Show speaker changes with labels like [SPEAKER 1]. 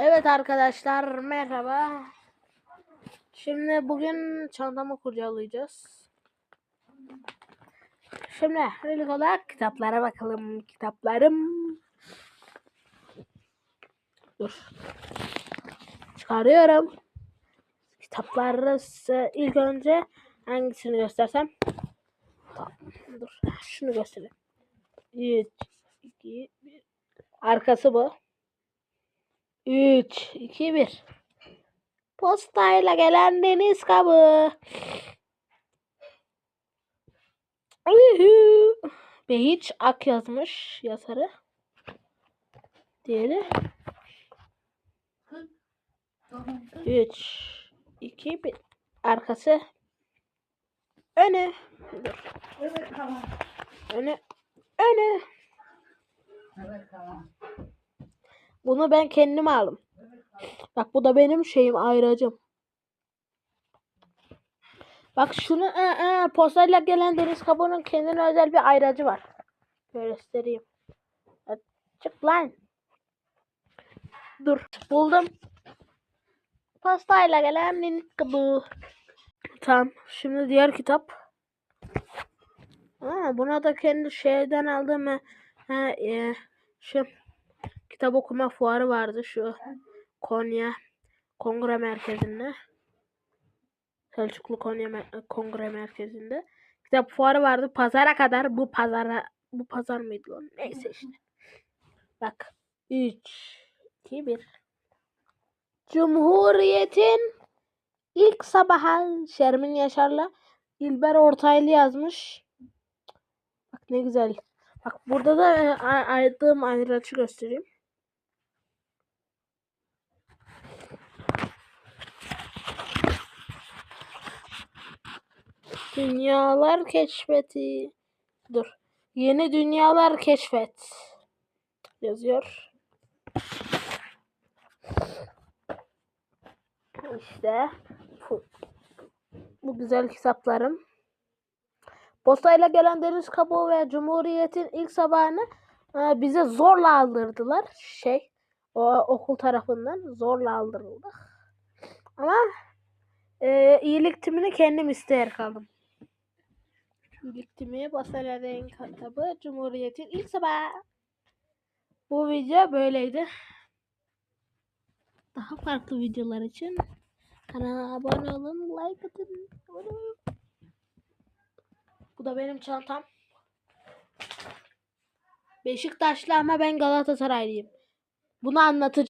[SPEAKER 1] Evet arkadaşlar merhaba. Şimdi bugün çantamı kurcalayacağız. Şimdi ilk olarak kitaplara bakalım. Kitaplarım. Dur. Çıkarıyorum. Kitapları ilk önce hangisini göstersem? Tamam. Dur. Şunu göstereyim. 3, 2, 1. Arkası bu. 3, 2, 1. Postayla gelen deniz kabı. Ve hiç ak yazmış yazarı. Diğeri. 3, 2, 1. Arkası. Önü. Dur. Önü. Önü.
[SPEAKER 2] Evet tamam.
[SPEAKER 1] Bunu ben kendim aldım. Bak bu da benim şeyim ayracım. Bak şunu e, e, postayla gelen deniz kabuğunun kendine özel bir ayracı var. Göstereyim. Çık lan. Dur buldum. Postayla gelen deniz kabuğu. Tamam şimdi diğer kitap. Aa, buna da kendi şeyden aldığım e, e, e, şu kitap okuma fuarı vardı şu Konya Kongre Merkezi'nde. Selçuklu Konya Mer- Kongre Merkezi'nde. Kitap fuarı vardı. Pazara kadar bu pazara bu pazar mıydı lan? Neyse işte. Bak. 3 2 1 Cumhuriyet'in ilk sabahı Şermin Yaşar'la İlber Ortaylı yazmış. Bak ne güzel. Bak burada da e, a- aydığım ayrıcı göstereyim. Dünyalar keşfeti. Dur. Yeni dünyalar keşfet. Yazıyor. İşte bu, bu güzel kitaplarım. Postayla gelen deniz kabuğu ve Cumhuriyet'in ilk sabahını e, bize zorla aldırdılar. Şey, o okul tarafından zorla aldırıldık. Ama e, iyilik timini kendim isteyer kaldım. İyilik timi Postayla gelen kitabı Cumhuriyet'in ilk sabahı. Bu video böyleydi. Daha farklı videolar için kanala abone olun, like atın. Bu da benim çantam. Beşiktaşlı ama ben Galatasaraylıyım. Bunu anlatacağım.